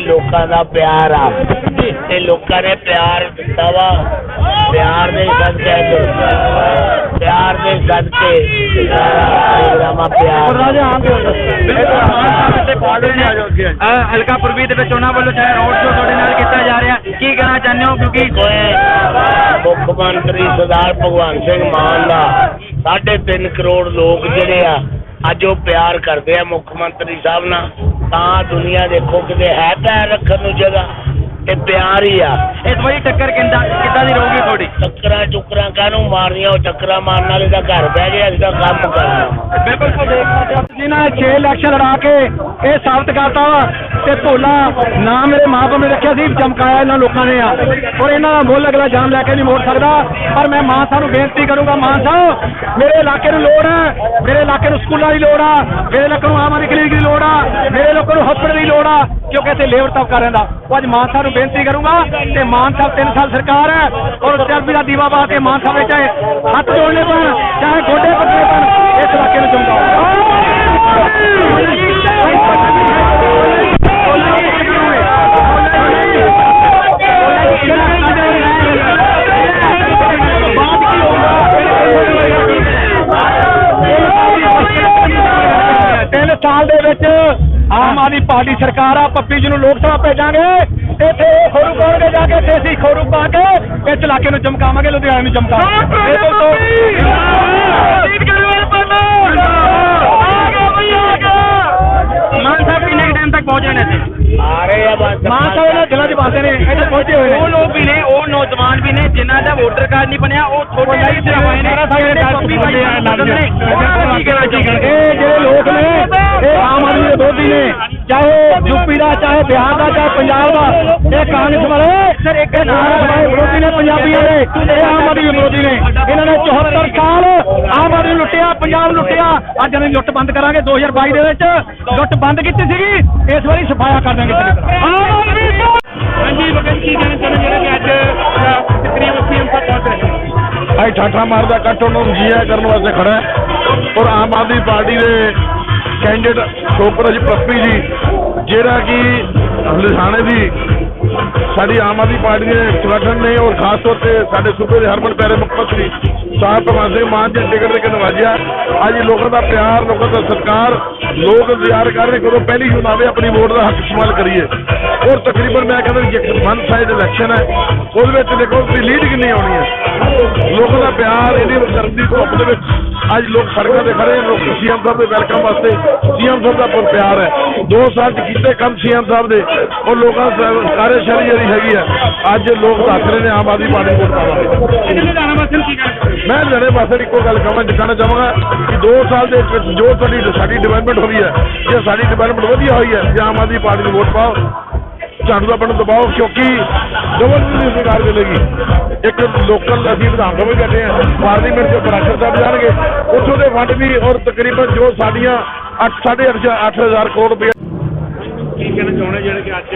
ਲੋਕਾਂ ਦਾ ਪਿਆਰ ਆ। ਤੇ ਲੋਕਾਂ ਨੇ ਪਿਆਰ ਦਿੱਤਾ ਵਾ। ਪਿਆਰ ਦੇ ਸਦਕੇ ਪਿਆਰ ਦੇ ਸਦਕੇ ਪ੍ਰੋਗਰਾਮਾ ਪਿਆਰ ਹਲਕਾ ਪੁਰਬੀ ਦੇ ਵਿੱਚ ਉਹਨਾਂ ਵੱਲੋਂ ਚਾਹੇ ਰੋਡ ਸ਼ੋ ਤੁਹਾਡੇ ਨਾਲ ਕੀਤਾ ਜਾ ਰਿਹਾ। ਕੀ ਕਹਿਣਾ ਚਾਹੁੰਦੇ ਹੋ? ਕਿਉਂਕਿ ਮੁੱਖ ਮੰਤਰੀ ਸਰਦਾਰ ਭਗਵੰਤ ਸਿੰਘ ਮਾਨ ਦਾ 3.5 ਕਰੋੜ ਲੋਕ ਜਿਹੜੇ ਆ ਅੱਜ ਉਹ ਪਿਆਰ ਕਰਦੇ ਆ ਮੁੱਖ ਮੰਤਰੀ ਸਾਹਿਬ ਨਾਲ। ਤਾਂ ਦੁਨੀਆ ਦੇਖੋ ਕਿਤੇ ਹੈ ਪੈਰ ਰੱਖਣ ਨੂੰ ਜਗ੍ਹਾ। ਤੇ ਪਿਆਰ ਹੀ ਆ। ਇਸ ਵਾਰੀ ਟੱਕਰ ਕਿੰਦਾ ਕਿੱਦਾਂ ਦੀ ਰਹੂਗੀ ਤੁਹਾਡੀ ਟੱਕਰਾਂ ਚੁੱਕਰਾਂ ਕਾਹਨੂੰ ਮਾਰਨੀਆਂ? ਉਹ ਟੱਕਰਾਂ ਮਾਰਨ ਵਾਲੇ ਦਾ ਘਰ ਬਹਿ ਗਿਆ ਅਸੀਂ ਤਾਂ ਕੰਮ ਕਰਨਾ ਬਿਲਕੁਲ ਜਿਨ੍ਹਾਂ ਨੇ 6 ਇਲੈਕਸ਼ਨ ਲੜਾ ਕੇ ਇਹ ਸਾਬਤ ਕਰਤਾ ਵਾ ਤੇ ਭੋਲਾ ਨਾ ਮੇਰੇ ਮਾਪੇ ਨੇ ਰੱਖਿਆ ਸੀ ਚਮਕਾਇਆ ਇਹਨਾਂ ਲੋਕਾਂ ਨੇ ਆ। ਔਰ ਇਹਨਾਂ ਦਾ ਮੁੱਲ ਅਗਲਾ ਜਾਨ ਲੈ ਕੇ ਨਹੀਂ ਮੋੜ ਸਕਦਾ। ਪਰ ਮੈਂ ਮਾਨ ਸਾਹਿਬ ਨੂੰ ਬੇਨਤੀ ਕਰੂੰਗਾ ਮਾਨ ਸਾਹਿਬ ਮੇਰੇ ਇਲਾਕੇ ਨੂੰ ਲੋੜ ਹੈ ਮੇਰੇ ਇਲਾਕੇ ਨੂੰ ਸਕੂਲਾਂ ਦੀ ਲੋੜ ਆ ਮੇਰੇ ਇਲਾਕੇ ਨੂੰ ਆਮ ਆਦਮੀ ਕਲੀਨਿਕ ਦੀ ਲੋੜ ਆ ਮੇਰੇ ਇਲਾਕੇ ਨੂੰ ਹਸਪਤਾਲ ਦੀ ਲੋੜ ਆ ਕਿਉਂਕਿ ਇੱਥੇ ਲੇਬਰ ਤਬਕਾ ਰਹਿੰਦਾ। ਉਹ ਅੱਜ ਮਾਨ ਸਾਹਿਬ ਨੂੰ ਬੇਨਤੀ ਕਰੂੰਗਾ ਤੇ ਮਾਨ ਸਾਹਿਬ 3 ਸਾਲ ਸਰਕਾਰ ਹੈ ਔਰ ਚਰਬੀ ਦਾ ਦੀਵਾ ਬਾਲ ਕੇ ਮਾਨ ਸਾਹਿਬ ਚਾਹੇ ਹੱਥ ਜੋੜਨੇ ਪੈਣ, ਚਾਹੇ ਗੋਡੇ ਪੱਟਣੇ ਪੈਣ, ਇਸ ਇਲਾਕੇ ਨੂੰ ਤਿੰਨ ਪਾਰਟੀ ਸਰਕਾਰ ਆ ਪੱਪੀ ਜੀ ਨੂੰ ਲੋਕ ਸਭਾ ਭੇਜਾਂਗੇ ਇੱਥੇ ਉਹ ਖੋਰੂ ਪਾਉਣਗੇ ਜਾ ਕੇ ਤੇ ਅਸੀਂ ਖੋਰੂ ਪਾ ਕੇ ਇਸ ਇਲਾਕੇ ਨੂੰ ਚਮਕਾਵਾਂਗੇ ਲੁਧਿਆਣੇ ਨੂੰ ਚਮਕਾਵਾਂਗੇ। ਇਹ ਤੋਂ ਮਾਨ ਸਾਹਿਬ ਕਿੰਨੇ ਟਾਈਮ ਤੱਕ ਪਹੁੰਚੇ ਨੇ ਇੱਥੇ? ਆ ਰਹੇ ਆ ਬਸ। ਮਾਨ ਸਾਹਿਬ ਇਹਨਾਂ ਦਿਲਾਂ ਨੇ ਇੱਥੇ ਪਹੁੰਚੇ ਹੋਏ ਨੇ। ਉਹ ਲੋਕ ਵੀ ਨੇ ਉਹ ਨੌਜਵਾਨ ਵੀ ਨੇ ਜਿਨ੍ਹਾਂ ਦਾ ਵੋਟਰ ਕਾਰਡ ਨਹੀਂ ਬਣਿਆ ਉਹ ਥੋੜੇ ਜਿਹੇ ਸਿਰ ਹੋਏ ਨੇ ਜਿਹੜੇ ਪੱਪੀ ਭਾਈ ਲੱਗਦੇ ਨੇ ਕੀ ਕਹਿਣਾ ਚਾਹੀਦਾ ਇਹ ਜਿਹੜੇ ਲੋਕ ਨੇ ਇਹ ਆਮ ਆਦਮੀ ਦੇ ਵਿਰੋਧੀ ਨੇ। ਚਾਹੇ ਯੂਪੀ ਦਾ ਚਾਹੇ ਬਿਹਾਰ ਦਾ ਚਾਹੇ ਪੰਜਾਬ ਦਾ ਇਹ ਕਾਂਗਰਸ ਵਾਲੇ ਸਰ ਇੱਕ ਨਾਮ ਵਾਲੇ ਵਿਰੋਧੀ ਨੇ ਪੰਜਾਬੀਆਂ ਦੇ ਇਹ ਆਮ ਆਦਮੀ ਦੇ ਵਿਰੋਧੀ ਨੇ। ਇਹਨਾਂ ਨੇ 74 ਸਾਲ ਆਮ ਆਦਮੀ ਲੁੱਟਿਆ ਪੰਜਾਬ ਲੁੱਟਿਆ। ਅੱਜ ਇਹਨਾਂ ਦੀ ਲੁੱਟ ਬੰਦ ਕਰਾਂਗੇ। 2022 ਦੇ ਵਿੱਚ ਲੁੱਟ ਬੰਦ ਕੀਤੀ ਸੀਗੀ। ਇਸ ਵਾਰੀ ਸਫਾਇਆ ਕਰ ਦਾਂਗੇ ਆਮ ਆਦਮੀ ਹਾਂਜੀ ਬਗਨ ਕੀ ਕਹਿਣਾ ਚਾਹੁੰਦੇ ਜਿਹੜੇ ਕਿ ਅੱਜ ਤਕਰੀਬਨ ਸੀਐਮ ਤੱਕ ਪਹੁੰਚ ਰਹੇ ਭਾਈ ਠਾਠਾ ਮਾਰਦਾ ਕੱਟ ਉਹਨਾਂ ਨੂੰ ਜੀਆ ਕਰਨ ਵਾਸਤੇ ਖੜਾ ਹੈ। ਔਰ ਆਮ ਆਦਮੀ ਪਾਰਟੀ ਦੇ ਕੈਂਡੀਡੇਟ ਸ਼ੋਕਰ ਜੀ ਪੱਪੀ ਜੀ, ਜਿਹੜਾ ਕਿ ਲੁਧਿਆਣੇ ਦੀ ਸਾਡੀ ਆਮ ਆਦਮੀ ਪਾਰਟੀ ਦੇ ਸੰਗਠਨ ਨੇ ਔਰ ਖਾਸ ਤੌਰ ਤੇ ਸਾਡੇ ਸੂਬੇ ਦੇ ਹਰਮਨ ਪਿਆਰੇ ਮੁੱਖ ਮੰਤਰੀ ਸਾਹਿਬ ਭਗਵੰਤ ਸਿੰਘ ਮਾਨ ਜੀ ਟਿਕਟ ਦੇ ਕੇ ਨਵਾਜਿਆ ਅੱਜ ਲੋਕਾਂ ਦਾ ਪਿਆਰ ਲੋਕਾਂ ਦਾ ਸਤਿਕਾਰ ਲੋਕ ਇੰਤਜ਼ਾਰ ਕਰ ਰਹੇ ਕਦੋਂ ਪਹਿਲੀ ਚੋਣ ਆਵੇ ਆਪਣੀ ਵੋਟ ਦਾ ਹੱਕ ਇਸਤੇਮਾਲ ਕਰੀਏ। ਔਰ ਤਕਰੀਬਨ ਮੈਂ ਕਹਿੰਦਾ ਕਿ ਇੱਕ ਵਨ ਸਾਈਡ ਇਲੈਕਸ਼ਨ ਹੈ। ਉਹਦੇ ਵਿੱਚ ਦੇਖੋ ਕਿ ਲੀਡ ਕਿੰਨੀ ਆਉਣੀ ਹੈ। ਲੋਕਾਂ ਦਾ ਪਿਆਰ ਇਹਦੀ ਦੀ ਧੁੱਪ ਦੇ ਵਿੱਚ ਅੱਜ ਲੋਕ ਸੜਕਾਂ ਤੇ ਖੜੇ ਨੇ, ਲੋਕ ਸੀਐਮ ਸਾਹਿਬ ਦੇ ਵੈਲਕਮ ਵਾਸਤੇ ਸੀਐਮ ਸਾਹਿਬ ਦਾ ਬਹੁਤ ਪਿਆਰ ਹੈ। ਦੋ ਸਾਲ ਚ ਕੀਤੇ ਕੰਮ ਸੀਐਮ ਸਾਹਿਬ ਦੇ। ਔਰ ਲੋਕਾਂ ਦੀ ਕਾਰਜਸ਼ਾਲੀ ਜਿਹੜੀ ਹੈਗੀ ਹੈ ਅੱਜ ਲੋਕ ਦੱਸ ਰਹੇ ਨੇ ਆਮ ਆਦਮੀ ਪਾਰਟੀ ਨੂੰ ਵੋਟ ਪਾਵਾਂਗੇ ਲੁਧਿਆਣਾ ਵਾਸੀ ਨੂੰ ਕੀ ਕਹਿਣਾ ਮੈਂ ਲੜੇ ਪਾਸੇ ਇੱਕੋ ਗੱਲ ਕਹਾਂ ਕਹਿਣਾ ਚਾਹਾਂਗਾ ਕਿ 2 ਸਾਲ ਦੇ ਵਿੱਚ ਜੋ ਸਾਡੀ ਸਾਡੀ ਡਿਵੈਲਪਮੈਂਟ ਹੋਈ ਹੈ, ਜੇ ਸਾਡੀ ਡਿਵੈਲਪਮੈਂਟ ਵਧੀਆ ਹੋਈ ਹੈ, ਜੇ ਆਮ ਆਦਮੀ ਪਾਰਟੀ ਨੂੰ ਵੋਟ ਪਾਓ, ਝਾੜੂ ਦਾ ਬਟਨ ਦਬਾਓ ਕਿਉਂਕਿ ਗਵਰਨਮੈਂਟ ਦੀ ਸਰਕਾਰ ਮਿਲੇਗੀ। ਇੱਕ ਲੋਕਲ ਅਸੀਂ ਵਿਧਾਨ ਸਭਾ ਵੀ ਕਰਦੇ ਹਾਂ ਪਾਰਲੀਮੈਂਟ ਚ ਬਰਾਸ਼ਰ ਸਾਹਿਬ ਜਾਣਗੇ, ਉੱਥੋਂ ਦੇ ਫੰਡ ਵੀ ਔਰ ਤਕਰੀਬਨ ਜੋ ਸਾਡੀਆਂ 8 8.5 8000 ਕਰੋੜ ਰੁਪਏ ਕੀ ਕਹਿਣਾ ਚਾਹੁੰਦੇ ਜਿਹੜੇ ਕਿ ਅੱਜ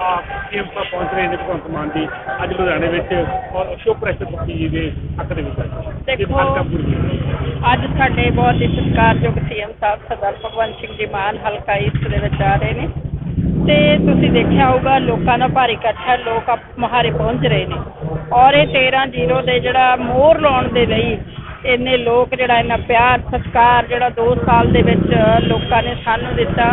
ਸੀਐਮ ਸਾਹਿਬ ਪਹੁੰਚ ਰਹੇ ਨੇ ਭਗਵੰਤ ਮਾਨ ਜੀ ਅੱਜ ਲੁਧਿਆਣੇ ਵਿੱਚ ਔਰ ਅਸ਼ੋਕ ਪ੍ਰੈਸ਼ਰ ਜੀ ਦੇ ਹੱਕ ਦੇ ਵਿੱਚ ਦੇਖੋ, ਅੱਜ ਸਾਡੇ ਬਹੁਤ ਹੀ ਸਤਿਕਾਰਯੋਗ ਸੀਐਮ ਸਾਹਿਬ ਸਰਦਾਰ ਭਗਵੰਤ ਸਿੰਘ ਜੀ ਮਾਨ ਹਲਕਾ ਈਸਟ ਦੇ ਵਿੱਚ ਆ ਰਹੇ ਨੇ। ਤੇ ਤੁਸੀਂ ਦੇਖਿਆ ਹੋਊਗਾ ਲੋਕਾਂ ਦਾ ਭਾਰੀ ਇਕੱਠ ਹੈ ਲੋਕ ਆਪ ਮੁਹਾਰੇ ਪਹੁੰਚ ਰਹੇ ਨੇ। ਔਰ ਇਹ 13 ਜ਼ੀਰੋ ਦੇ ਜਿਹੜਾ ਮੋਹਰ ਲਾਉਣ ਦੇ ਲਈ ਇੰਨੇ ਲੋਕ ਜਿਹੜਾ ਇਹਨਾਂ ਪਿਆਰ ਸਤਿਕਾਰ ਜਿਹੜਾ 2 ਸਾਲ ਦੇ ਵਿੱਚ ਲੋਕਾਂ ਨੇ ਸਾਨੂੰ ਦਿੱਤਾ।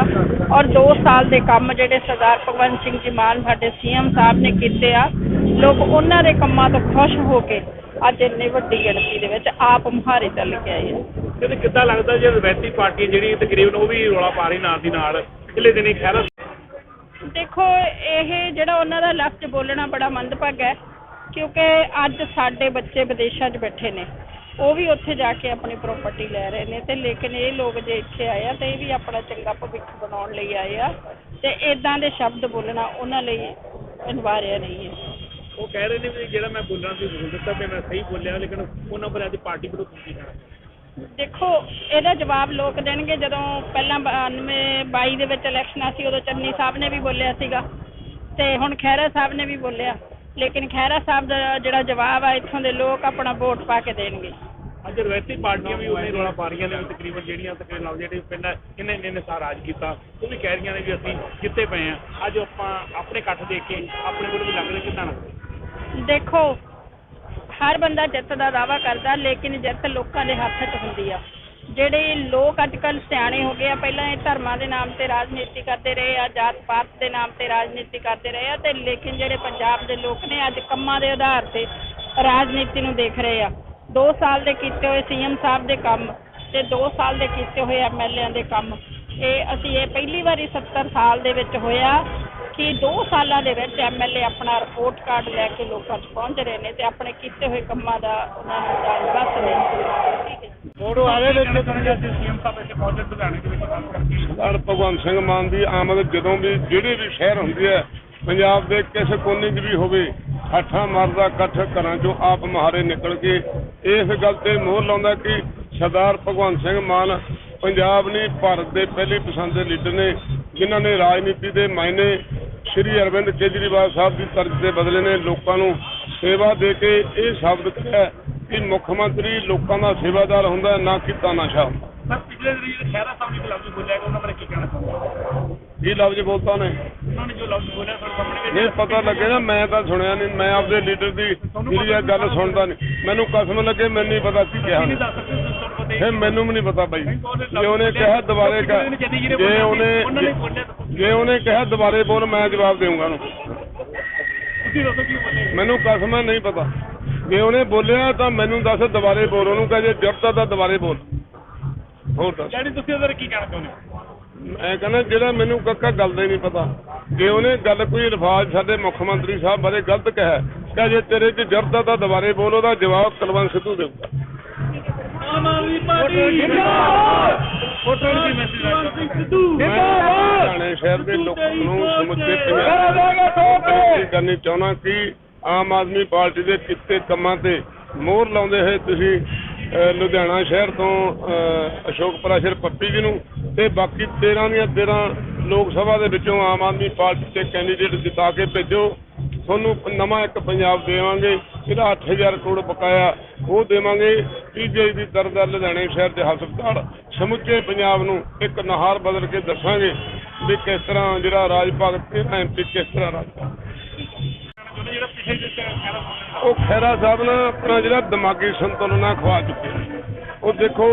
ਔਰ 2 ਸਾਲ ਦੇ ਕੰਮ ਜਿਹੜੇ ਸਰਦਾਰ ਭਗਵੰਤ ਸਿੰਘ ਜੀ ਮਾਨ ਸਾਡੇ ਸੀਐਮ ਸਾਹਿਬ ਨੇ ਕੀਤੇ ਆ ਲੋਕ ਉਹਨਾਂ ਦੇ ਕੰਮਾਂ ਤੋਂ ਖੁਸ਼ ਹੋ ਕੇ ਅੱਜ ਇੰਨੀ ਵੱਡੀ ਗਿਣਤੀ ਦੇ ਵਿੱਚ ਆਪ ਮੁਹਾਰੇ ਚੱਲ ਕੇ ਆਏ ਆ। ਤੇ ਕਿੱਦਾਂ ਲੱਗਦਾ ਜੇ ਰਵੈਤੀ ਪਾਰਟੀ ਹੈ ਜਿਹੜੀ ਤਕਰੀਬਨ ਉਹ ਵੀ ਰੌਲਾ ਪਾ ਰਹੀ ਨਾਲ ਦੀ ਨਾਲ ਪਿਛਲੇ ਦਿਨੀ ਖੈਰਾ ਦੇਖੋ ਇਹ ਜਿਹੜਾ ਉਹਨਾਂ ਦਾ ਲਫ਼ਜ਼ ਬੋਲਣਾ ਬੜਾ ਮੰਦਭਾਗਾ ਹੈ ਕਿਉਂਕਿ ਅੱਜ ਸਾਡੇ ਬੱਚੇ ਵਿਦੇਸ਼ਾਂ 'ਚ ਬੈਠੇ ਨੇ। ਉਹ ਵੀ ਉੱਥੇ ਜਾ ਕੇ ਆਪਣੀ ਪ੍ਰਾਪਰਟੀ ਲੈ ਰਹੇ ਨੇ ਤੇ ਲੇਕਿਨ ਇਹ ਲੋਕ ਜੇ ਇੱਥੇ ਆਏ ਆ ਤੇ ਇਹ ਵੀ ਆਪਣਾ ਚੰਗਾ ਭਵਿੱਖ ਬਣਾਉਣ ਲਈ ਆਏ ਆ ਤੇ ਇਦਾਂ ਦੇ ਸ਼ਬਦ ਬੋਲਣਾ ਉਹਨਾਂ ਲਈ ਅਨਿਵਾਰਿਆ ਨਹੀਂ ਹੈ। ਉਹ ਕਹਿ ਰਹੇ ਨੇ ਵੀ ਜਿਹੜਾ ਮੈਂ ਬੋਲਣਾ ਸੀ ਬੋਲ ਦਿੱਤਾ ਤੇ ਮੈਂ ਸਹੀ ਬੋਲਿਆ ਲੇਕਿਨ ਉਹਨਾਂ ਪਰ ਅੱਜ ਪਾਰਟੀ ਵਿਰੁੱਧ ਕੀ ਕਹਿਣਾ? ਦੇਖੋ ਇਹਦਾ ਜਵਾਬ ਲੋਕ ਦੇਣਗੇ ਜਦੋਂ ਪਹਿਲਾਂ 92 22 ਦੇ ਵਿੱਚ ਇਲੈਕਸ਼ਨਾਂ ਸੀ ਉਦੋਂ ਚੰਨੀ ਸਾਹਿਬ ਨੇ ਵੀ ਬੋਲਿਆ ਸੀਗਾ ਤੇ ਹੁਣ ਖਹਿਰਾ ਸਾਹਿਬ ਨੇ ਵੀ ਬੋਲਿਆ। ਲੇਕਿਨ ਖਹਿਰਾ ਸਾਹਿਬ ਦਾ ਜਿਹੜਾ ਜਵਾਬ ਆ ਇੱਥੋਂ ਦੇ ਲੋਕ ਆਪਣਾ ਵੋਟ ਪਾ ਕੇ ਦੇਣਗੇ। ਅੱਜ ਰਵਾਇਤੀ ਪਾਰਟੀਆਂ ਵੀ ਉਹਨੇ ਰੌਲਾ ਪਾ ਰਹੀਆਂ ਨੇ ਤਕਰੀਬਨ ਜਿਹੜੀਆਂ ਤਕਰੀਬਨ ਜਿਹੜੇ ਪਿੰਡ ਇਹਨੇ ਨੇ ਸਾਰਾ ਰਾਜ ਕੀਤਾ। ਉਹ ਵੀ ਕਹਿ ਰਹੀਆਂ ਨੇ ਵੀ ਅਸੀਂ ਜਿੱਤੇ ਪਏ ਆ ਅੱਜ ਆਪਾਂ ਆਪਣੇ ਇਕੱਠ ਦੇਖ ਕੇ ਆਪਣੇ ਕੋਲ ਵੀ ਲੱਗ ਰਿਹਾ ਕਿਦਾਂ ਦੇਖੋ ਹਰ ਬੰਦਾ ਜਿੱਤ ਦਾ ਦਾਵਾ ਕਰਦਾ ਲੇਕਿਨ ਜਿੱਤ ਲੋਕਾਂ ਦੇ ਹੱਥ 'ਚ ਹੁੰਦੀ ਆ। ਜਿਹੜੇ ਲੋਕ ਅੱਜ ਕੱਲ੍ਹ ਸਿਆਣੇ ਹੋ ਗਏ ਆ, ਪਹਿਲਾਂ ਇਹ ਧਰਮਾਂ ਦੇ ਨਾਮ ਤੇ ਰਾਜਨੀਤੀ ਕਰਦੇ ਰਹੇ ਆ, ਜਾਤ ਪਾਤ ਦੇ ਨਾਮ ਤੇ ਰਾਜਨੀਤੀ ਕਰਦੇ ਰਹੇ ਆ ਤੇ ਲੇਕਿਨ ਜਿਹੜੇ ਪੰਜਾਬ ਦੇ ਲੋਕ ਨੇ ਅੱਜ ਕੰਮਾਂ ਦੇ ਆਧਾਰ ਤੇ ਰਾਜਨੀਤੀ ਨੂੰ ਦੇਖ ਰਹੇ ਆ। 2 ਸਾਲ ਦੇ ਕੀਤੇ ਹੋਏ ਸੀਐਮ ਸਾਹਿਬ ਦੇ ਕੰਮ ਤੇ 2 ਸਾਲ ਦੇ ਕੀਤੇ ਹੋਏ ਐਮਐਲਏਆਂ ਦੇ ਕੰਮ। ਇਹ ਅਸੀਂ ਇਹ ਪਹਿਲੀ ਵਾਰੀ 70 ਸਾਲ ਦੇ ਵਿੱਚ ਹੋਇਆ ਕਿ 2 ਸਾਲਾਂ ਦੇ ਵਿੱਚ ਐਮਐਲਏ ਆਪਣਾ ਰਿਪੋਰਟ ਕਾਰਡ ਲੈ ਕੇ ਲੋਕਾਂ 'ਚ ਪਹੁੰਚ ਰਹੇ ਨੇ ਤੇ ਆਪਣੇ ਕੀਤੇ ਹੋਏ ਕੰਮਾਂ ਦਾ ਉਹਨਾਂ ਨੂੰ ਦੱਸ ਰਹੇ ਨੇ। ਫੋਟੋ ਆਵੇ ਵਿੱਚ ਤੁਹਾਨੂੰ ਅੱਜ ਸੀਐਮ ਸਾਹਿਬ ਇੱਥੇ ਪਹੁੰਚੇ ਲੁਧਿਆਣੇ ਦੇ ਵਿੱਚ ਗੱਲ ਕਰਕੇ ਸਰਦਾਰ ਭਗਵੰਤ ਸਿੰਘ ਮਾਨ ਦੀ ਆਮਦ ਜਦੋਂ ਵੀ ਜਿਹੜੇ ਵੀ ਸ਼ਹਿਰ ਹੁੰਦੀ ਹੈ ਪੰਜਾਬ ਦੇ ਕਿਸੇ ਕੋਨੇ 'ਚ ਵੀ ਹੋਵੇ ਹੱਠਾਂ ਮਾਰਦਾ ਇਕੱਠ ਘਰਾਂ 'ਚੋਂ ਆਪ ਮਹਾਰੇ ਨਿਕਲ ਕੇ ਇਸ ਗੱਲ ਤੇ ਮੋਹਰ ਲਾਉਂਦਾ ਕਿ ਸਰਦਾਰ ਭਗਵੰਤ ਸਿੰਘ ਮਾਨ ਪੰਜਾਬ ਨਹੀਂ ਭਾਰਤ ਦੇ ਪਹਿਲੇ ਪਸੰਦ ਦੇ ਲੀਡਰ ਨੇ ਜਿਨ੍ਹਾਂ ਨੇ ਰਾਜਨੀਤੀ ਦੇ ਮਾਇਨੇ ਸ਼੍ਰੀ ਅਰਵਿੰਦ ਕੇਜਰੀਵਾਲ ਸਾਹਿਬ ਦੀ ਤਰਜ਼ ਤੇ ਬਦਲੇ ਨੇ ਲੋਕਾਂ ਨੂੰ ਸੇਵਾ ਦੇ ਕੇ ਇਹ ਸਾਬਤ ਕਰਿਆ ਕਿ ਮੁੱਖ ਮੰਤਰੀ ਲੋਕਾਂ ਦਾ ਸੇਵਾਦਾਰ ਹੁੰਦਾ ਹੈ, ਨਾ ਕਿ ਤਾਨਾਸ਼ਾਹ ਹੁੰਦਾ ਸਰ ਪਿਛਲੇ ਦਿਨ ਜਿਹੜੇ ਖਹਿਰਾ ਸਾਹਿਬ ਨੇ ਇੱਕ ਲਫ਼ਜ਼ ਬੋਲਿਆ ਕਿ ਉਹਨਾਂ ਬਾਰੇ ਕੀ ਕਹਿਣਾ ਚਾਹੁੰਦੇ ਇਹ ਲਫ਼ਜ਼ ਬੋਲਤਾ ਨੇ ਉਹਨਾਂ ਨੇ ਜੋ ਲਫ਼ਜ਼ ਬੋਲਿਆ ਤੁਹਾਡੇ ਸਾਹਮਣੇ ਇਹ ਪਤਾ ਲੱਗੇ ਨਾ ਮੈਂ ਤਾਂ ਸੁਣਿਆ ਨਹੀਂ ਮੈਂ ਆਪਦੇ ਲੀਡਰ ਦੀ ਜਿਹੜੀ ਇਹ ਗੱਲ ਸੁਣਦਾ ਨਹੀਂ। ਮੈਨੂੰ ਕਸਮ ਲੱਗੇ ਮੈਨੂੰ ਨਹੀਂ ਪਤਾ ਕੀ ਕਿਹਾ ਨਹੀਂ। ਦੱਸ ਸਕਦੇ ਤੁਹਾਨੂੰ ਪਤਾ ਹੀ ਮੈਨੂੰ ਵੀ ਨਹੀਂ ਪਤਾ ਬਾਈ ਜੇ ਉਹਨੇ ਕਿਹਾ ਦੁਬਾਰੇ ਕਹਿ ਜੇ ਉਹਨੇ ਜੇ ਉਹਨੇ ਕਿਹਾ ਦੁਬਾਰੇ ਬੋਲ ਮੈਂ ਜਵਾਬ ਦੇਵਾਂਗਾ ਉਹਨੂੰ। ਤੁਸੀਂ ਦੱਸੋ ਕੀ ਬੋਲੇ? ਮੈਨੂੰ ਕਸਮ ਹੈ ਨਹੀਂ ਪਤਾ। ਜੇ ਉਹਨੇ ਬੋਲਿਆ ਤਾਂ ਮੈਨੂੰ ਦੱਸ ਦੁਬਾਰੇ ਬੋਲ ਉਹਨੂੰ ਕਹੇ ਜੇ ਜੁਰਤ ਤਾਂ ਦੁਬਾਰੇ ਬੋਲ। ਹੋਰ ਦੱਸ। ਯਾਨੀ ਤੁਸੀਂ ਉਹਦੇ ਕੀ ਕਹਿਣਾ ਚਾਹੁੰਦੇ ਹੋ? ਮੈਂ ਕਹਿੰਦਾ ਜਿਹੜਾ ਮੈਨੂੰ ਕੱਕਾ ਗੱਲ ਦਾ ਹੀ ਨਹੀਂ ਪਤਾ। ਜੇ ਉਹਨੇ ਗੱਲ ਕੋਈ ਅਲਫਾਜ਼ ਸਾਡੇ ਮੁੱਖ ਮੰਤਰੀ ਸਾਹਿਬ ਬਾਰੇ ਗਲਤ ਕਿਹਾ ਕਿ ਜੇ ਤੇਰੇ 'ਚ ਜੁਰਤ ਤਾਂ ਦੁਬਾਰੇ ਬੋਲ ਉਹਦਾ ਜਵਾਬ ਕੁਲਵੰਤ ਸਿੱਧੂ ਦੇਊਗਾ। ਆਮ ਆਦਮੀ ਪਾਰਟੀ ਜਿੰਦਾਬਾਦ। ਫੋਟੋ ਦੀ ਮੈਸੇਜ ਆ ਸਿੱਧੂ। ਲੁਧਿਆਣੇ ਸ਼ਹਿਰ ਦੇ ਲੋਕਾਂ ਨੂੰ ਸਮੁੱਚੇ ਪੰਜਾਬ ਕਰਨੀ ਚਾਹੁੰਦਾ ਕਿ ਆਮ ਆਦਮੀ ਪਾਰਟੀ ਦੇ ਕਿੱਤੇ ਕੰਮਾਂ ਤੇ ਮੋਹਰ ਲਾਉਂਦੇ ਹੋਏ ਤੁਸੀਂ ਲੁਧਿਆਣਾ ਸ਼ਹਿਰ ਤੋਂ ਅਸ਼ੋਕ ਪ੍ਰਾਸ਼ਰ ਪੱਪੀ ਜੀ ਨੂੰ ਤੇ ਬਾਕੀ 13 ਦੀਆਂ 13 ਲੋਕ ਸਭਾ ਦੇ ਵਿੱਚੋਂ ਆਮ ਆਦਮੀ ਪਾਰਟੀ ਦੇ ਕੈਂਡੀਡੇਟ ਜਿਤਾ ਕੇ ਭੇਜੋ। ਤੁਹਾਨੂੰ ਨਵਾਂ ਇੱਕ ਪੰਜਾਬ ਦੇਵਾਂਗੇ, ਇਹਦਾ 8000 ਕਰੋੜ ਬਕਾਇਆ ਉਹ ਦੇਵਾਂਗੇ। ਪੀਜੀਆਈ ਦੀ ਦਰਦ ਲੁਧਿਆਣੇ ਸ਼ਹਿਰ ਦੇ ਹਸਪਤਾਲ, ਸਮੁੱਚੇ ਪੰਜਾਬ ਨੂੰ ਇੱਕ ਨਹਾਰ ਬਦਲ ਕੇ ਦੱਸਾਂਗੇ ਵੀ ਕਿਸ ਤਰ੍ਹਾਂ ਜਿਹੜਾ ਰਾਜ ਭਗਤ ਤੇ ਐਮਪੀ ਕਿਸ ਤਰ੍ਹਾਂ ਰਾਜ ਉਹ ਖੈਰਾ ਸਾਹਿਬ ਨਾ ਆਪਣਾ ਜਿਹੜਾ ਦਿਮਾਗੀ ਸੰਤੁਲਨ ਆ ਖਵਾ ਚੁੱਕੇ ਨੇ। ਉਹ ਦੇਖੋ,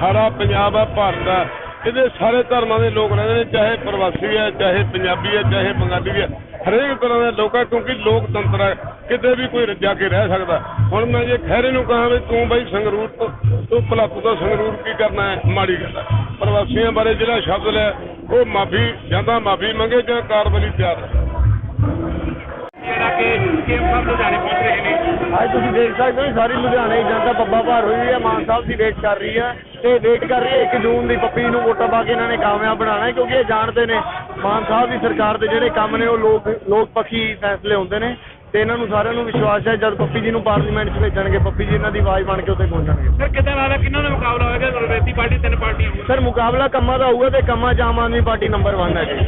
ਸਾਰਾ ਪੰਜਾਬ ਆ ਭਾਰਤ ਆ ਇਹਦੇ ਸਾਰੇ ਧਰਮਾਂ ਦੇ ਲੋਕ ਰਹਿੰਦੇ ਨੇ, ਚਾਹੇ ਪ੍ਰਵਾਸੀ ਹੈ ਚਾਹੇ ਪੰਜਾਬੀ ਹੈ ਚਾਹੇ ਬੰਗਾਲੀ ਹੈ ਹਰੇਕ ਤਰ੍ਹਾਂ ਦੇ ਲੋਕ ਹੈ ਕਿਉਂਕਿ ਲੋਕਤੰਤਰ ਹੈ ਕਿਤੇ ਵੀ ਕੋਈ ਰੱਜਾ ਕੇ ਰਹਿ ਸਕਦਾ। ਹੁਣ ਮੈਂ ਜੇ ਖੈਰੇ ਨੂੰ ਕਹਾਂ ਵੀ ਤੂੰ ਬਈ ਸੰਗਰੂਰ ਤੋਂ, ਤੂੰ ਭਲਾਕੂ ਤੋਂ ਸੰਗਰੂਰ ਕੀ ਕਰਨਾ ਹੈ? ਮਾੜੀ ਗੱਲ ਹੈ ਪ੍ਰਵਾਸੀਆਂ ਬਾਰੇ ਜਿਹੜਾ ਸ਼ਬਦ ਲਿਆ, ਉਹ ਮਾਫੀ ਜਾਂਦਾ ਮਾਫੀ ਮੰਗੇ ਜਾਂ ਕਾਰਵਾਈ ਤਿਆਰ ਹੈ ਜਿਹੜਾ ਕਿ ਸੀਐਮ ਸਾਹਿਬ ਲੁਧਿਆਣੇ ਪਹੁੰਚ ਰਹੇ ਨੇ। ਅੱਜ ਤੁਸੀਂ ਦੇਖ ਸਕਦੇ ਹੋ ਸਾਰੀ ਲੁਧਿਆਣੇ ਜਨਤਾ ਬੱਬਾ ਭਾਰ ਹੋਈ ਹੈ ਮਾਨ ਸਾਹਿਬ ਦੀ ਵੇਟ ਕਰ ਰਹੀ ਹੈ ਤੇ ਵੇਟ ਕਰ ਰਹੀ ਹੈ 1 ਜੂਨ ਦੀ ਪੱਪੀ ਨੂੰ ਵੋਟਾਂ ਪਾ ਕੇ ਇਹਨਾਂ ਨੇ ਕਾਮਯਾਬ ਬਣਾਉਣਾ ਹੈ ਕਿਉਂਕਿ ਇਹ ਜਾਣਦੇ ਨੇ ਮਾਨ ਸਾਹਿਬ ਦੀ ਸਰਕਾਰ ਦੇ ਜਿਹੜੇ ਕੰਮ ਨੇ ਉਹ ਲੋਕ ਲੋਕ ਪੱਖੀ ਫੈਸਲੇ ਹੁੰਦੇ ਨੇ ਤੇ ਇਹਨਾਂ ਨੂੰ ਸਾਰਿਆਂ ਨੂੰ ਵਿਸ਼ਵਾਸ ਹੈ ਜਦ ਪੱਪੀ ਜੀ ਨੂੰ ਪਾਰਲੀਮੈਂਟ 'ਚ ਭੇਜਣਗੇ ਪੱਪੀ ਜੀ ਇਹਨਾਂ ਦੀ ਆਵਾਜ਼ ਬਣ ਕੇ ਉੱਥੇ ਪਹੁੰਚਣਗੇ। ਸਰ ਕਿਦਾਂ ਲੱਗਦਾ ਕਿੰਨਾਂ ਦਾ ਮੁਕਾਬਲਾ ਹੋਏਗਾ? ਰਵਾਇਤੀ ਪਾਰਟੀ ਤਿੰਨ ਪਾਰਟੀਆਂ ਸਰ ਮੁਕਾਬਲਾ ਕੰਮਾਂ ਦਾ ਹੋਊਗਾ ਤੇ ਕੰਮਾਂ 'ਚ ਆਮ ਆਦਮੀ ਪਾਰਟੀ ਨੰਬਰ 1 ਹੈ ਜੀ।